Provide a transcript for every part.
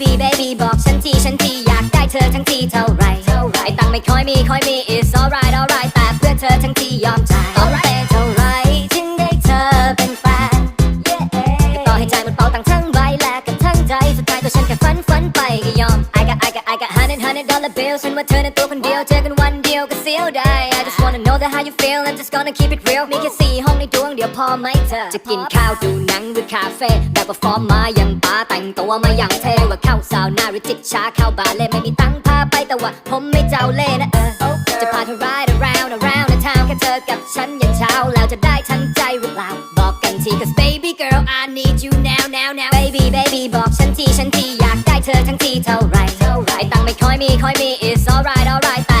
baby baby บอกฉันทีฉันทีอยากได้เธอทั้งทีเท่าไหรไอตังไม่ค่อยมีค่อยมี it's alright alright แต่เพื่อเธอทั้งทียอมจ่าย alright เท่าไรถึงได้เธอเป็นแฟนต่อให้ใจายหมดเป๋าตังทั้งใบแลกกันทั้งใจสุดท้ายตัวฉันแค่ฝันฝันไปก็ยอม I got I got I got hundred hundred dollar bills ฉันว่าเธอในตัวคนเดียวเจอกัน ดียวก็เสียวได้ I just wanna know that how you feel I'm just gonna keep it real มีแค่สี่ห้องในดวงเดียวพอไหมเธอ จะกินข้าวดูหนังหรือคาเฟ่แบบว่าฟอร์มมาอย่างป้าแต่งตัวมาอย่างเท่ว่าเข้าซาวหน่าหรือจิบชาเข้าบาร์เล่ไม่มีตังค์พาไปแต่ว่าผมไม่เจ้าเล่ห์นะเออจะพาเธอ ride around around the town แค่เธอกับฉันยันเช้าแล้วจะได้ทั้งใจหรือเปล่าบอกกันที cause baby girl I need you now now now baby baby บอกฉันทีฉันทีอยากได้เธอทั้งทีเท่าไรไอ้ตังค์ไม่ค่อยมีค่อยมี it's alright alright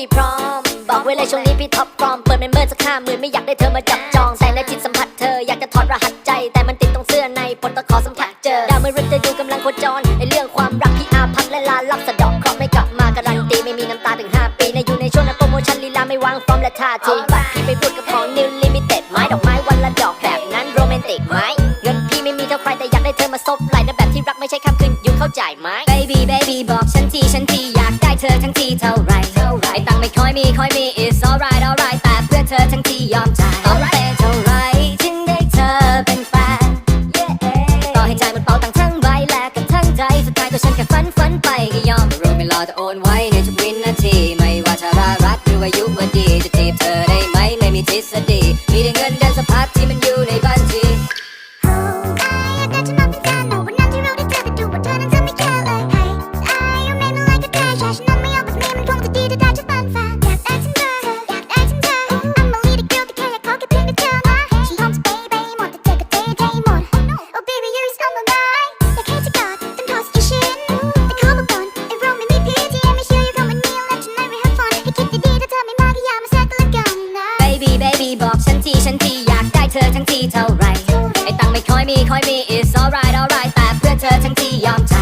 พี่พร้อม บอกไว้เลยช่วงนี้พี่ท็อปฟอร์มเปิดเมมเบอร์สักห้าหมื่นไม่อยากได้เธอมาจับจอง แต่ในจิตสัมผัสเธออยากจะถอดรหัสใจ แต่มันติดตรงเสื้อในปลดตะขอสัมผัสเจอ ดาวมือรึจะดูกำลังโคจรไอเรื่องความรักพี่อาพับและลาลับสะเดอกเคราะห์ไม่กลับมาการันตีไม่มีน้ำตาถึง5ปีในะอยู่ในช่วงนั้นโปรโมชั่นลีลาไม่วางฟอร์มและท่าทีบัตรพี่ไปพูดกับของนิวลิมิเต็ดไม้ดอกไม้วันละดอกแบบนั้นโรแมนติกไหมเงินพี่ไม่มีเท่าใครแต่อยากได้เธอมาซบไหล่นะแบบที่รักไม่ใช่คำคืนอยู่เข้าใจไหม baby baby บอกฉันทีฉันทีอยากได้เธอทั้งทีเท่าไหร จะจีบเธอได้ไหมไม่มีทฤษฎีมีแต่เงินเดือนส ตังค์ไม่ค่อยมีค่อยมี it's alright alright แต่เพื่อเธอทั้งที่ยอมจ่